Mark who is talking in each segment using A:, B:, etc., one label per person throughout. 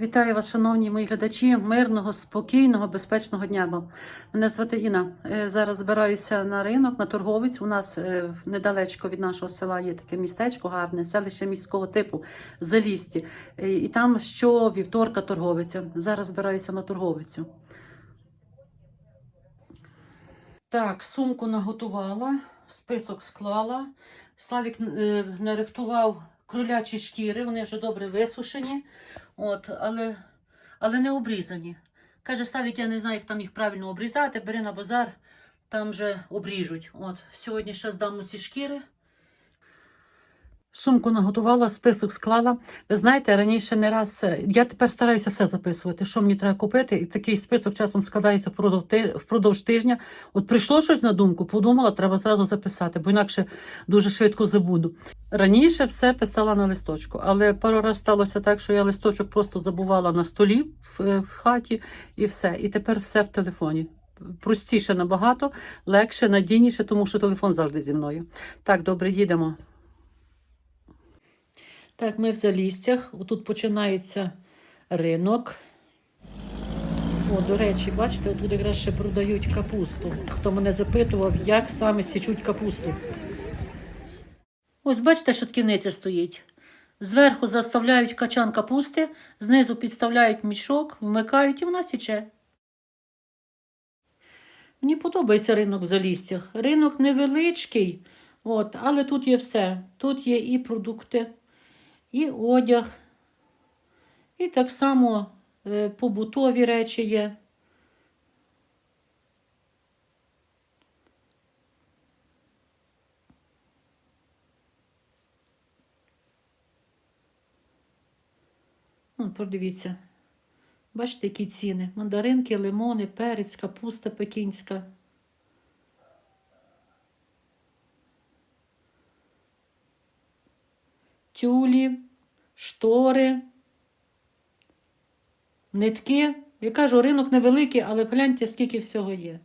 A: Вітаю вас, шановні мої глядачі, мирного, спокійного, безпечного дня. Мене звати Інна. Е, Зараз збираюся на ринок, на торговець. У нас е, недалечко від нашого села є таке містечко гарне, селище міського типу Залісті. Е, І там що вівторка торговиця. Зараз збираюся на торговицю. Так, сумку наготувала, список склала. Славік нарихтував кролячі шкіри, вони вже добре висушені, от, але, але не обрізані. Каже, ставить, я не знаю, як там їх правильно обрізати, бери на базар, там вже обріжуть. От, сьогодні ще здам ці шкіри. Сумку наготувала, список склала. Ви знаєте, раніше не раз. е, Я тепер стараюся все записувати, що мені треба купити. І такий список часом складається впродовж тижня. От прийшло щось на думку, подумала, треба зразу записати, бо інакше дуже швидко забуду. Раніше все писала на листочку, але пару раз сталося так, що я листочок просто забувала на столі в, е, в хаті і все. І тепер все в телефоні. Простіше набагато, легше, надійніше, тому що телефон завжди зі мною. Так, добре, їдемо. Так, ми в залістях. Отут починається ринок. О, до речі, бачите, тут якраз ще продають капусту. Хто мене запитував, як саме січуть капусту. Ось бачите, що ткіниця стоїть. Зверху заставляють качан капусти, знизу підставляють мішок, вмикають і вона січе. Мені подобається ринок в залістях. Ринок невеличкий, от, але тут є все. Тут є і продукти, і одяг, і так само е, побутові речі є. Ну, подивіться. Бачите, які ціни? Мандаринки, лимони, перець, капуста пекінська. Тюлі, штори, нитки. Я кажу, ринок невеликий, але гляньте, скільки всього є.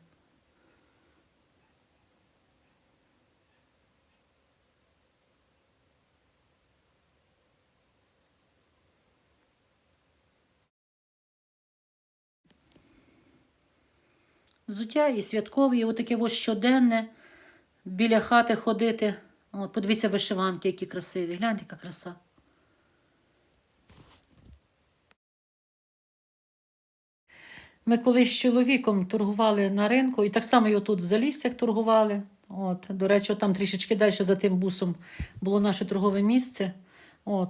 A: Взуття і святкові, і отаке ось щоденне біля хати ходити. От, подивіться вишиванки, які красиві. Гляньте, яка краса. Ми колись з чоловіком торгували на ринку, і так само його тут в Залістях торгували. От, до речі, там трішечки далі за тим бусом було наше торгове місце. От.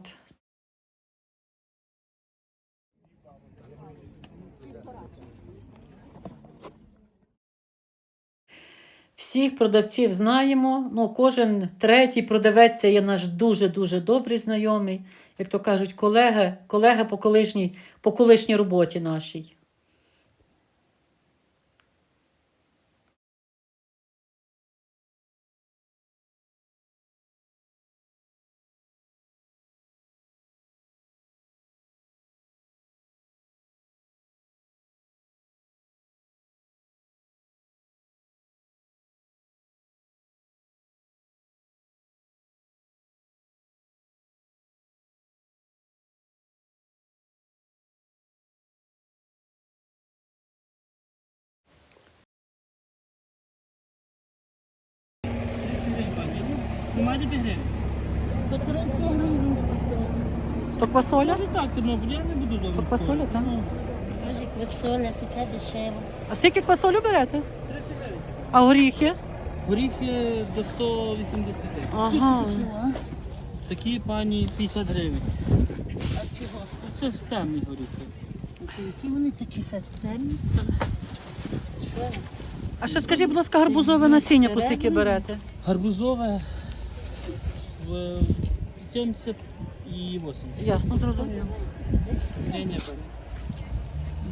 A: Всіх продавців знаємо. Ну, кожен третій продавець це є наш дуже-дуже добрий знайомий, як то кажуть, колега, колега по колишній, по колишній роботі нашій. То квасоля?
B: Може так, Тернопіль, я не буду зовсім.
A: Квасоля,
B: спорити.
A: так?
B: Ну,
C: Може квасоля, така дешева.
A: А скільки квасолю берете?
B: 39.
A: А горіхи?
B: Горіхи до 180.
A: Ага.
B: Такі пані 50 гривень.
C: А чого?
B: Це ж темні горіхи.
C: Які вони такі? Що?
A: А що скажіть, будь ласка, гарбузове насіння по скільки берете?
B: Гарбузове в 70 і 80.
A: Ясно, зрозуміло.
B: Ні, ні,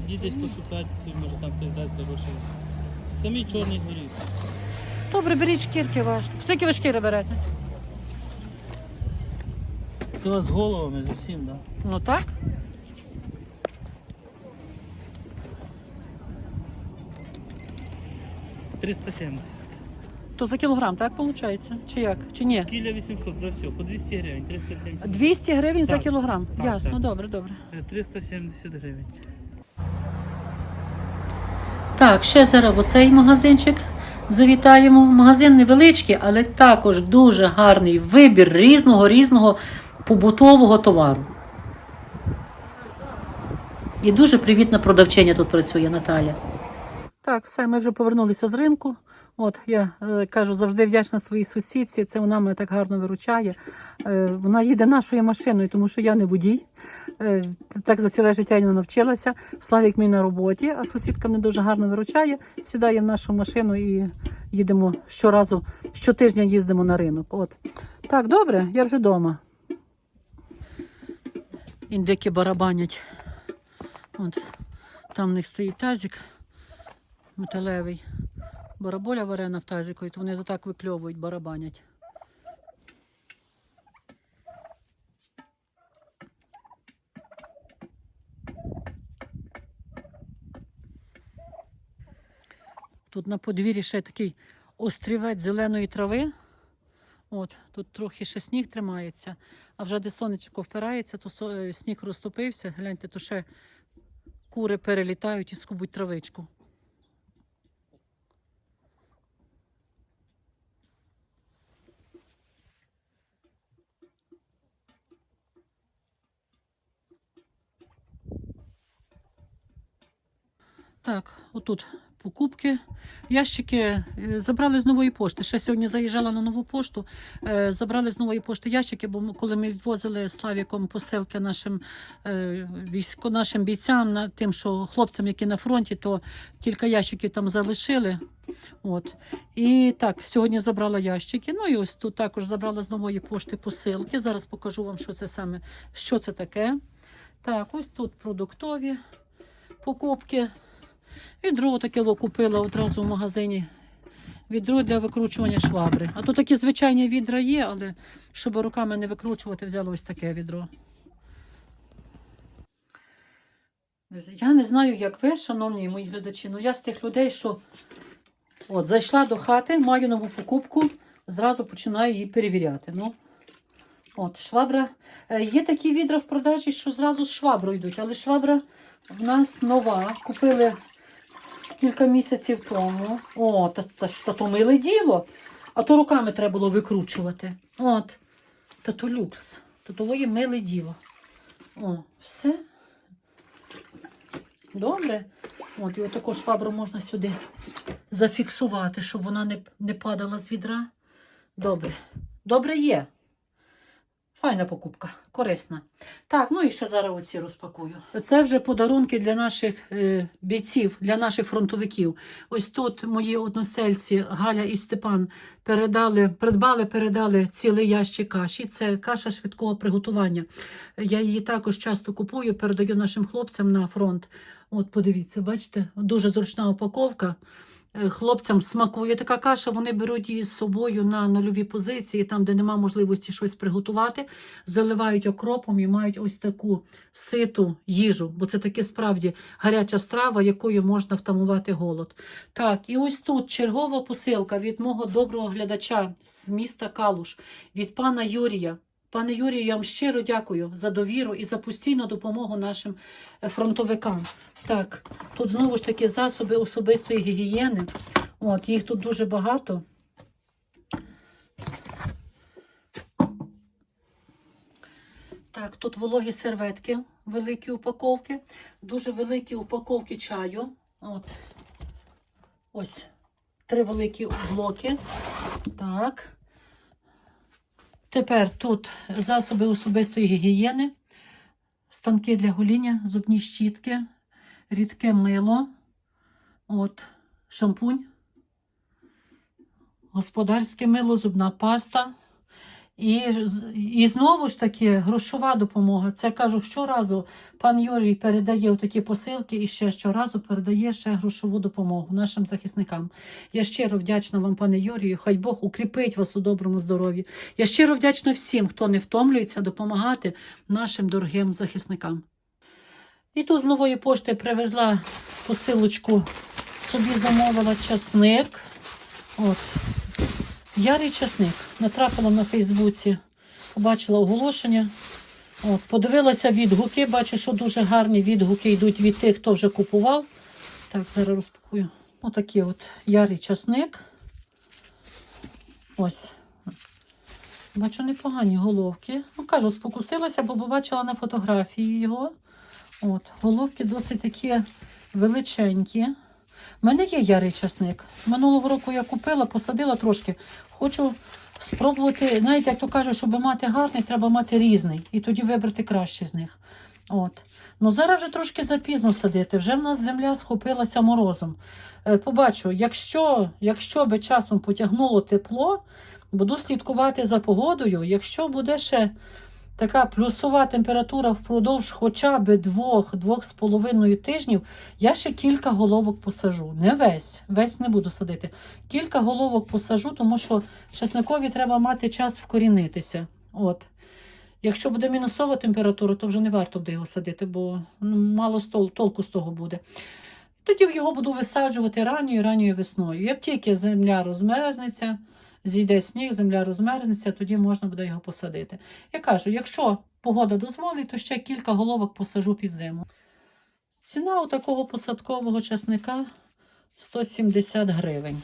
B: Дідесь пошукати, може там хтось дасть хороший. Самі чорний горіх.
A: Добре, беріть шкірки ваші. Скільки ви шкіри берете?
B: Це з головами зовсім, так?
A: Ну так.
B: Да? 370.
A: То за кілограм, так виходить? Чи як? Чи ні?
B: Кіля 800 за все, по 200 гривень, 370.
A: 200 гривень за
B: Так,
A: кілограм.
B: так,
A: Ясно,
B: так.
A: добре, добре.
B: Е, 370 гривень.
A: Так, ще зараз оцей магазинчик завітаємо. Магазин невеличкий, але також дуже гарний вибір різного різного побутового товару. І дуже привітна продавчиня тут працює Наталя. Так, все, ми вже повернулися з ринку. От я е, кажу, завжди вдячна своїй сусідці. Це вона мене так гарно виручає. Е, вона їде нашою машиною, тому що я не водій. Е, так за ціле життя я не навчилася. Славік мій на роботі, а сусідка мене дуже гарно виручає. Сідає в нашу машину і їдемо щоразу, щотижня їздимо на ринок. От. Так, добре, я вже вдома. Індики барабанять. От. Там в них стоїть тазик металевий. Бараболя варена в тазику, то вони так викльовують, барабанять. Тут на подвір'ї ще такий острівець зеленої трави. От, тут трохи ще сніг тримається, а вже де сонечко впирається, то е, сніг розтопився. Гляньте, то ще кури перелітають і скубуть травичку. Так, отут покупки. Ящики е, забрали з нової пошти. Ще сьогодні заїжджала на нову пошту. е, Забрали з нової пошти ящики, бо коли ми відвозили Славіком посилки нашим е, військо, нашим бійцям, тим, що хлопцям, які на фронті, то кілька ящиків там залишили. От. І так, сьогодні забрала ящики. Ну і ось тут також забрала з нової пошти посилки. Зараз покажу вам, що це саме, що це таке. Так, ось тут продуктові покупки. Відро таке купила одразу в магазині. Відро для викручування швабри. А то такі звичайні відра є, але щоб руками не викручувати, взяла ось таке відро. Я не знаю, як ви, шановні мої глядачі, але я з тих людей, що от, зайшла до хати, маю нову покупку, зразу починаю її перевіряти. Ну, от, швабра. Е, Є такі відра в продажі, що зразу з шваброю йдуть, але швабра в нас нова. Купили кілька місяців тому. О, та, та, та то миле діло. А то руками треба було викручувати. От. Та то люкс. Та то є миле діло. О, все. Добре. От, і отаку швабру можна сюди зафіксувати, щоб вона не, не падала з відра. Добре. Добре є. Файна покупка, корисна. Так, ну і ще зараз оці розпакую. Це вже подарунки для наших е, бійців, для наших фронтовиків. Ось тут мої односельці Галя і Степан передали, придбали, передали цілий ящик каші. Це каша швидкого приготування. Я її також часто купую, передаю нашим хлопцям на фронт. От, подивіться, бачите, дуже зручна упаковка. Е, Хлопцям смакує така каша, вони беруть її з собою на нульові позиції, там, де нема можливості щось приготувати, заливають окропом і мають ось таку ситу їжу, бо це таки справді гаряча страва, якою можна втамувати голод. Так, і ось тут чергова посилка від мого доброго глядача з міста Калуш, від пана Юрія. Пане Юрію, я вам щиро дякую за довіру і за постійну допомогу нашим е, фронтовикам. Так, тут знову ж таки засоби особистої гігієни. От, їх тут дуже багато. Так, тут вологі серветки, великі упаковки, дуже великі упаковки чаю. От. Ось три великі блоки. Так. Тепер тут засоби особистої гігієни, станки для гоління, зубні щітки, рідке мило, от, шампунь, господарське мило, зубна паста. І, і знову ж таки грошова допомога. Це кажу, щоразу пан Юрій передає такі посилки і ще щоразу передає ще грошову допомогу нашим захисникам. Я щиро вдячна вам, пане Юрію. Хай Бог укріпить вас у доброму здоров'ї. Я щиро вдячна всім, хто не втомлюється допомагати нашим дорогим захисникам. І тут з нової пошти привезла посилочку, собі замовила часник. От. Ярий часник. Натрапила на Фейсбуці, побачила оголошення. От, подивилася відгуки, бачу, що дуже гарні відгуки йдуть від тих, хто вже купував. Так, зараз розпакую. Отакий от ярий часник. Ось. Бачу непогані головки. Ну, кажу, спокусилася, бо побачила на фотографії його. От, головки досить такі величенькі. У мене є ярий часник. Минулого року я купила, посадила трошки. Хочу спробувати, знаєте, як то кажуть, щоб мати гарний, треба мати різний. І тоді вибрати кращий з них. От. Ну зараз вже трошки запізно садити. Вже в нас земля схопилася морозом. Е, побачу, якщо, якщо би часом потягнуло тепло, буду слідкувати за погодою. Якщо буде ще така плюсова температура впродовж хоча б двох-двох з половиною тижнів, я ще кілька головок посажу. Не весь, весь не буду садити. Кілька головок посажу, тому що чесникові треба мати час вкорінитися. От. Якщо буде мінусова температура, то вже не варто буде його садити, бо ну, мало стол, толку з того буде. Тоді його буду висаджувати ранньою, ранньою весною. Як тільки земля розмерзнеться, зійде сніг, земля розмерзнеться, тоді можна буде його посадити. Я кажу, якщо погода дозволить, то ще кілька головок посажу під зиму. Ціна у такого посадкового часника 170 гривень.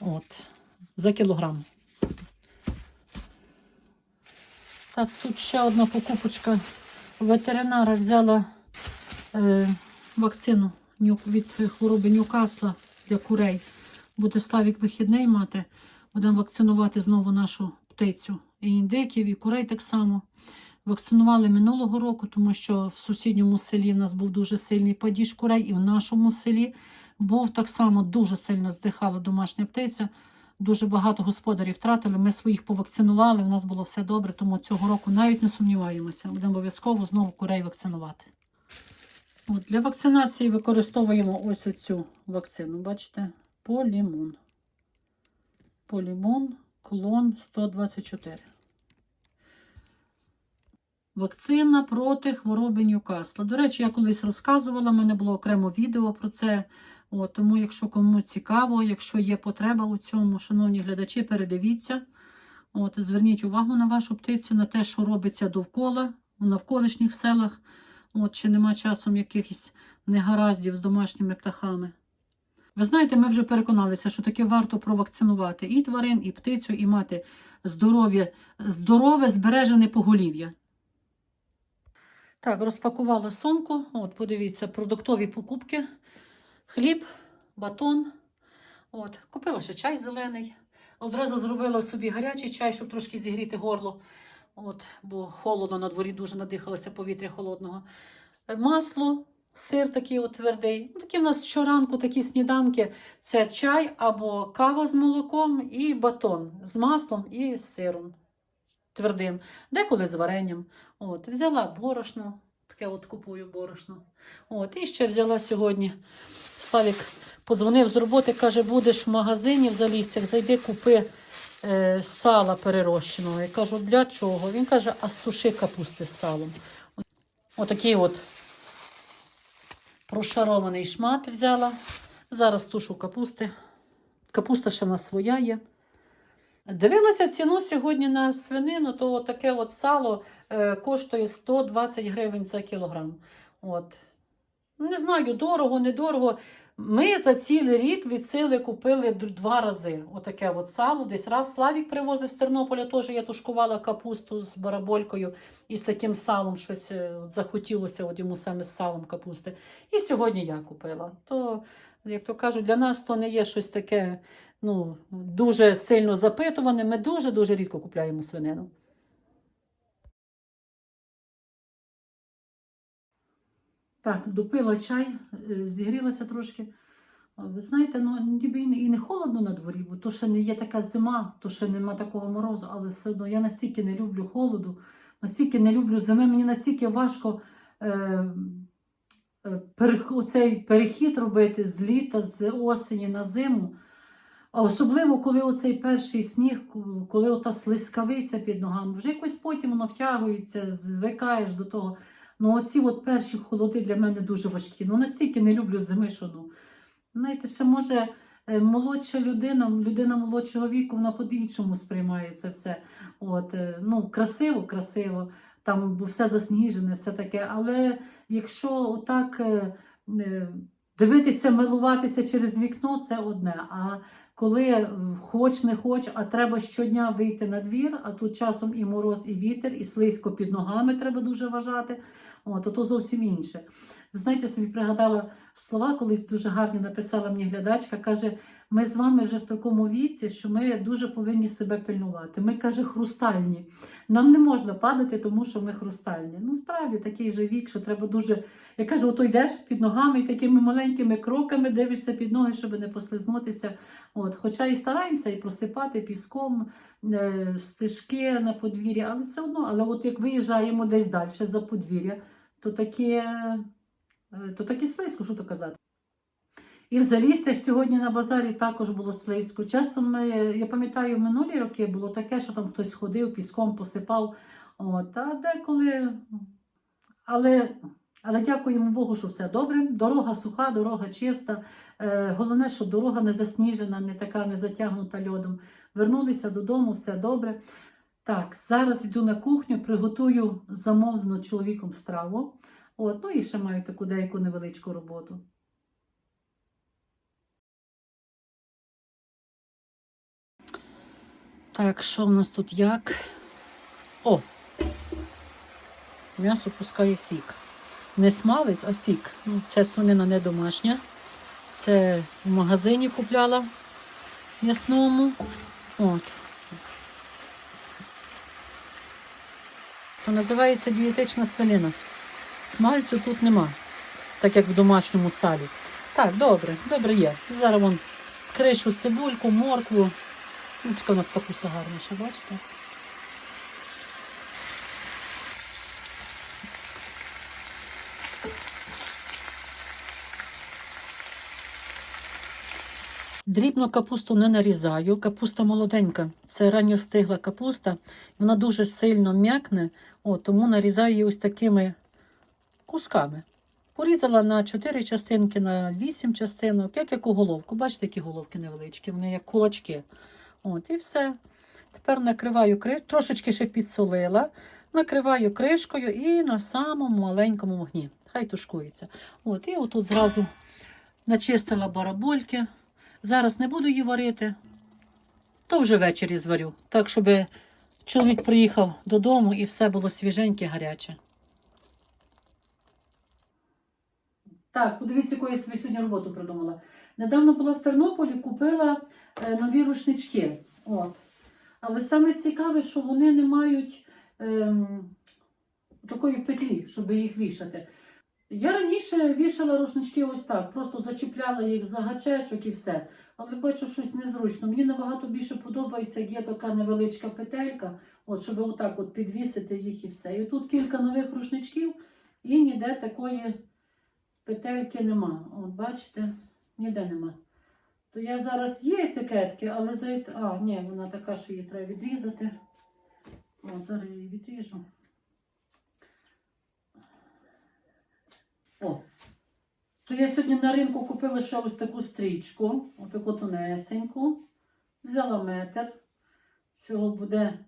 A: От, за кілограм. Так, тут ще одна покупочка. Ветеринара взяла е, вакцину від хвороби Ньюкасла для курей. Буде Славік вихідний мати. Будемо вакцинувати знову нашу птицю. І індиків, і курей так само. Вакцинували минулого року, тому що в сусідньому селі в нас був дуже сильний падіж курей, і в нашому селі був так само дуже сильно здихала домашня птиця. Дуже багато господарів втратили. Ми своїх повакцинували, в нас було все добре, тому цього року навіть не сумніваємося. Будемо обов'язково знову курей вакцинувати. От, для вакцинації використовуємо ось оцю вакцину. Бачите? Полімон. Полімон, клон 124. Вакцина проти хвороби Ньюкасла. До речі, я колись розказувала, в мене було окремо відео про це. От, тому, якщо кому цікаво, якщо є потреба у цьому, шановні глядачі, передивіться. От, зверніть увагу на вашу птицю, на те, що робиться довкола, в навколишніх селах. От, чи нема часом якихось негараздів з домашніми птахами. Ви знаєте, ми вже переконалися, що таки варто провакцинувати і тварин, і птицю, і мати здоров'я, здорове, збережене поголів'я. Так, розпакувала сумку. От, подивіться, продуктові покупки. Хліб, батон. От, купила ще чай зелений. Одразу зробила собі гарячий чай, щоб трошки зігріти горло. От, бо холодно на дворі дуже надихалося повітря холодного. Масло, сир такий от твердий. Ну, такі в нас щоранку такі сніданки. Це чай або кава з молоком і батон з маслом і з сиром твердим, деколи з варенням. От, взяла борошно, таке от купую борошно. От, і ще взяла сьогодні. Славік позвонив з роботи, каже, будеш в магазині в Залістях, зайди, купи е, сала перерощеного. Я кажу, для чого? Він каже, а суши капусти з салом. От- Отакий от прошарований шмат взяла. Зараз тушу капусти. Капуста ще в нас своя є. Дивилася ціну сьогодні на свинину, то таке от сало е, коштує 120 гривень за кілограм. От. Не знаю, дорого, недорого. Ми за цілий рік від сили купили два рази. Отаке от сало. Десь раз Славік привозив з Тернополя, теж я тушкувала капусту з бараболькою і з таким салом щось е, захотілося от йому саме з салом капусти. І сьогодні я купила. То, як то кажуть, для нас то не є щось таке ну, дуже сильно запитуване. Ми дуже-дуже рідко купляємо свинину. Так, допила чай, е, зігрілася трошки. Ви знаєте, ну ніби і не, холодно на дворі, бо то ще не є така зима, то ще нема такого морозу, але все одно я настільки не люблю холоду, настільки не люблю зими, мені настільки важко е, е, оцей перехід робити з літа, з осені на зиму. А особливо, коли оцей перший сніг, коли ота слизькавиця під ногами, вже якось потім воно втягується, звикаєш до того. Ну, оці от перші холоди для мене дуже важкі. Ну, настільки не люблю зими, ну. Знаєте, ще може е, молодша людина, людина молодшого віку, вона по-іншому сприймає це все. От, е, ну, красиво, красиво, там все засніжене, все таке. Але якщо отак е, дивитися, милуватися через вікно, це одне. А коли хоч не хоч, а треба щодня вийти на двір, а тут часом і мороз, і вітер, і слизько під ногами треба дуже вважати, от, то, зовсім інше. Знаєте, собі пригадала слова, колись дуже гарні написала мені глядачка, каже, ми з вами вже в такому віці, що ми дуже повинні себе пильнувати. Ми, каже, хрустальні. Нам не можна падати, тому що ми хрустальні. Ну, справді такий же вік, що треба дуже. Я кажу, ото йдеш під ногами і такими маленькими кроками дивишся під ноги, щоб не послизнутися. От, хоча і стараємося і просипати піском е, стежки на подвір'ї, але все одно, але от як виїжджаємо десь далі за подвір'я, то таке, е, то таке слизько, що то казати. І в Заліссях сьогодні на базарі також було слизько. Часом ми, я пам'ятаю, минулі роки було таке, що там хтось ходив, піском посипав. От, а деколи. Але, але дякуємо Богу, що все добре. Дорога суха, дорога чиста. Е, головне, щоб дорога не засніжена, не така не затягнута льодом. Вернулися додому, все добре. Так, зараз йду на кухню, приготую замовлену чоловіком страву. От, ну і ще маю таку деяку невеличку роботу. Так, що в нас тут як? О! М'ясо пускає сік. Не смалець, а сік. Ну, Це свинина не домашня. Це в магазині купляла м'ясному. От. Називається дієтична свинина. Смальцю тут нема, так як в домашньому салі. Так, добре, добре є. Зараз вон скришу цибульку, моркву. Ну, у нас капуста гарніша, бачите? Дрібно капусту не нарізаю. Капуста молоденька. Це ранньостигла капуста. Вона дуже сильно м'якне, тому нарізаю її ось такими кусками. Порізала на 4 частинки, на 8 частинок, як яку головку. Бачите, які головки невеличкі, вони як кулачки. От, і все. Тепер накриваю кришкою, трошечки ще підсолила, накриваю кришкою і на самому маленькому вогні. Хай тушкується. От, і отут зразу начистила барабольки. Зараз не буду її варити, то вже ввечері зварю. Так, щоб чоловік приїхав додому і все було свіженьке, гаряче. Так, подивіться, яку я собі сьогодні роботу придумала. Недавно була в Тернополі, купила е, нові рушнички. От. Але саме цікаве, що вони не мають ем, такої петлі, щоб їх вішати. Я раніше вішала рушнички ось так, просто зачіпляла їх за гачечок і все. Але бачу щось незручно. Мені набагато більше подобається, як є така невеличка петелька, от, щоб отак от підвісити їх і все. І тут кілька нових рушничків, і ніде такої петельки нема. От бачите, ніде нема. То я зараз є етикетки, але за А, ні, вона така, що її треба відрізати. От, зараз я її відріжу. О. То я сьогодні на ринку купила ще ось таку стрічку, отаку тонесеньку. Взяла метр. Цього буде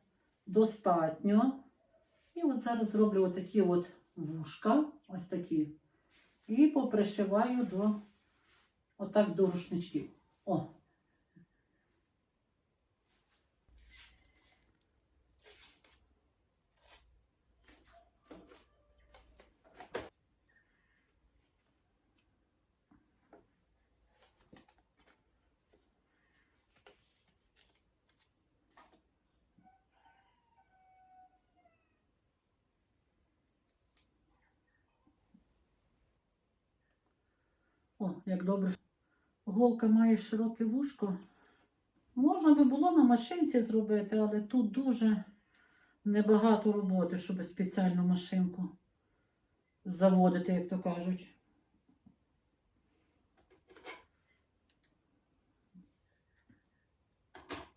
A: достатньо. І от зараз зроблю отакі от вушка, ось такі. І попришиваю до отак до рушничків. О. О, як добре. Голка має широке вушко. Можна би було на машинці зробити, але тут дуже небагато роботи, щоб спеціальну машинку заводити, як то кажуть.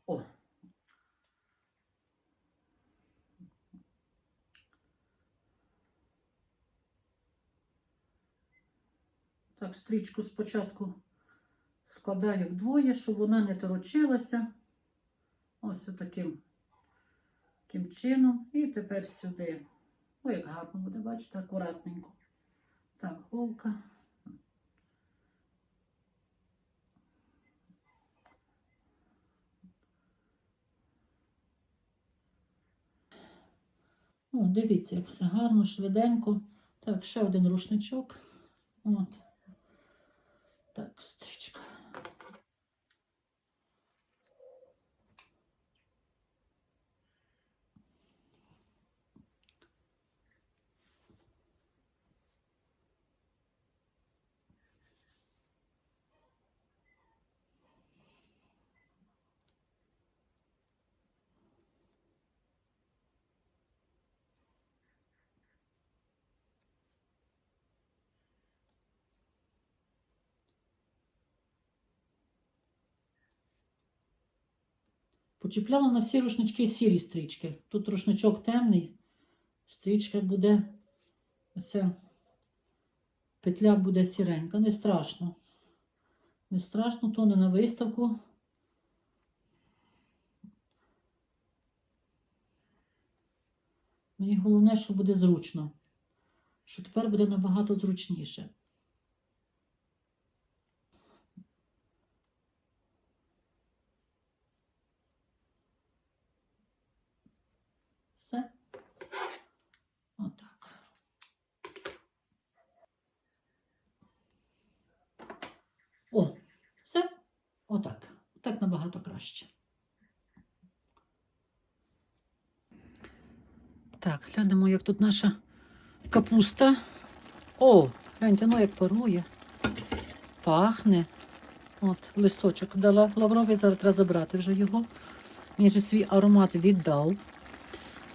A: О. Так, стрічку спочатку складаю вдвоє, щоб вона не торочилася. Ось таким, таким чином. І тепер сюди. Ой, як гарно буде, бачите, акуратненько. Так, голка. Дивіться, як все гарно, швиденько. Так, ще один рушничок. От. Так, стрічка. Почіпляла на всі рушнички сірі стрічки. Тут рушничок темний, стрічка буде, оця петля буде сіренька. Не страшно. Не страшно, то не на виставку. Мені головне, що буде зручно. Що тепер буде набагато зручніше. Все. Отак. О, все. Отак. Так набагато краще. Так, глянемо, як тут наша капуста. О, гляньте, ну як парує. Пахне. От, листочок дала лавровий, зараз треба забрати вже його. Він же свій аромат віддав.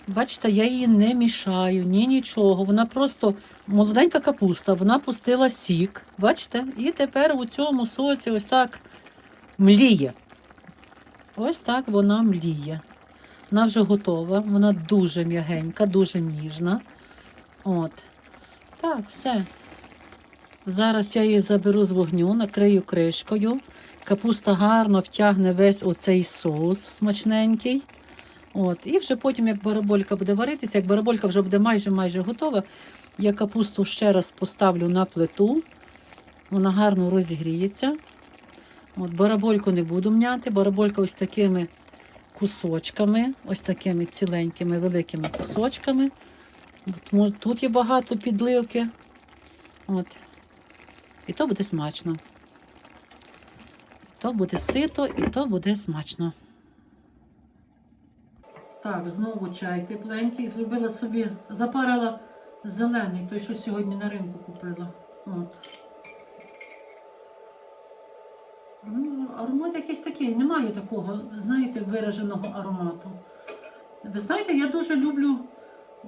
A: Бачите, я її не мішаю, ні нічого. Вона просто молоденька капуста, вона пустила сік. Бачите? І тепер у цьому соці ось так мліє. Ось так вона мліє. Вона вже готова, вона дуже м'ягенька, дуже ніжна. От. Так, все. Зараз я її заберу з вогню, накрию кришкою. Капуста гарно втягне весь оцей соус смачненький. От. І вже потім, як бараболька буде варитися, як бараболька вже буде майже майже готова, я капусту ще раз поставлю на плиту. Вона гарно розігріється. От, барабольку не буду м'яти. Бараболька ось такими кусочками, ось такими ціленькими великими кусочками. От, тут є багато підливки. От. І то буде смачно. То буде сито і то буде смачно. Так, знову чай тепленький. Зробила собі, запарила зелений, той, що сьогодні на ринку купила. От. Аромат якийсь такий, немає такого, знаєте, вираженого аромату. Ви знаєте, я дуже люблю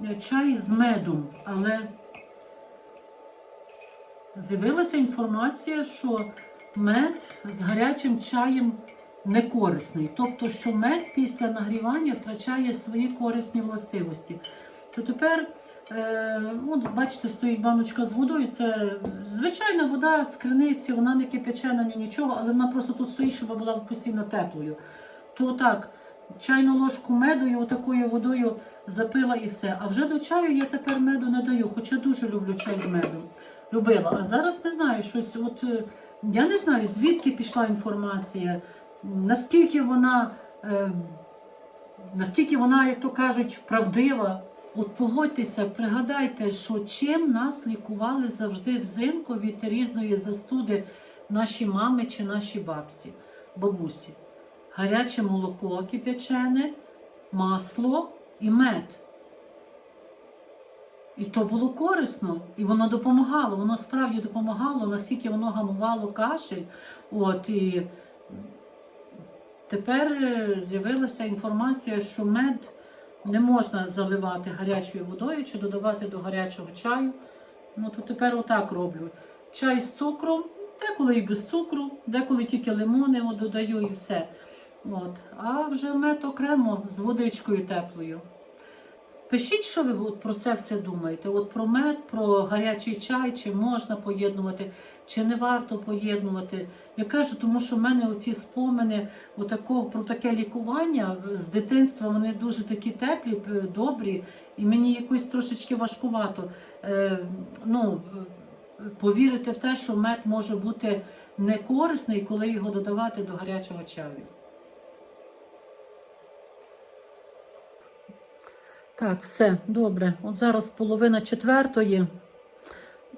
A: е, чай з медом, але з'явилася інформація, що мед з гарячим чаєм не корисний. Тобто, що мед після нагрівання втрачає свої корисні властивості. То тепер, от, бачите, стоїть баночка з водою. Це звичайна вода з криниці, вона не кипячена, ні нічого, але вона просто тут стоїть, щоб була постійно теплою. То так, чайну ложку меду і отакою водою запила і все. А вже до чаю я тепер меду не даю, хоча дуже люблю чай з медом. Любила. А зараз не знаю, щось. От е, я не знаю, звідки пішла інформація, наскільки вона, е, наскільки вона, як то кажуть, правдива. От погодьтеся, пригадайте, що чим нас лікували завжди взимку від різної застуди наші мами чи наші бабці, бабусі. Гаряче молоко кипячене, масло і мед. І то було корисно, і воно допомагало. Воно справді допомагало, наскільки воно гамувало кашель. От, і тепер е, з'явилася інформація, що мед не можна заливати гарячою водою чи додавати до гарячого чаю. Ну, то тепер отак роблю. Чай з цукром, деколи і без цукру, деколи тільки лимони додаю і все. От. А вже мед окремо з водичкою теплою. Пишіть, що ви про це все думаєте. От про мед, про гарячий чай, чи можна поєднувати, чи не варто поєднувати. Я кажу, тому що в мене оці спомини отакого, про таке лікування з дитинства вони дуже такі теплі, добрі, і мені якось трошечки важкувато е, ну, повірити в те, що мед може бути не корисний, коли його додавати до гарячого чаю. Так, все, добре. От зараз половина четвертої.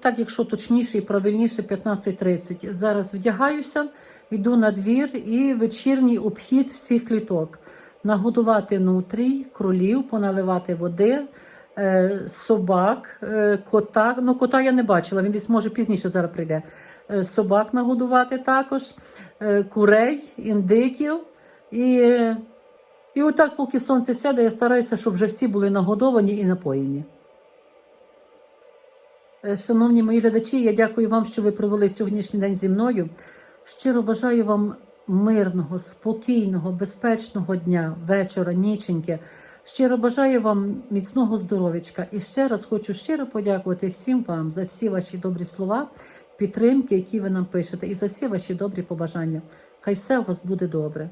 A: Так, якщо точніше і правильніше, 15.30. Зараз вдягаюся, йду на двір і вечірній обхід всіх кліток. Нагодувати нутрій, кролів, поналивати води, е, собак, е, кота. Ну, кота я не бачила, він десь може пізніше зараз прийде. Е, собак нагодувати також, курей, індиків. І, і отак, поки сонце сяде, я стараюся, щоб вже всі були нагодовані і напоєні. Е, Шановні мої глядачі, я дякую вам, що ви провели сьогоднішній день зі мною. Щиро бажаю вам мирного, спокійного, безпечного дня, вечора, ніченьки. Щиро бажаю вам міцного здоров'ячка. І ще раз хочу щиро подякувати всім вам за всі ваші добрі слова, підтримки, які ви нам пишете, і за всі ваші добрі побажання. Хай все у вас буде добре.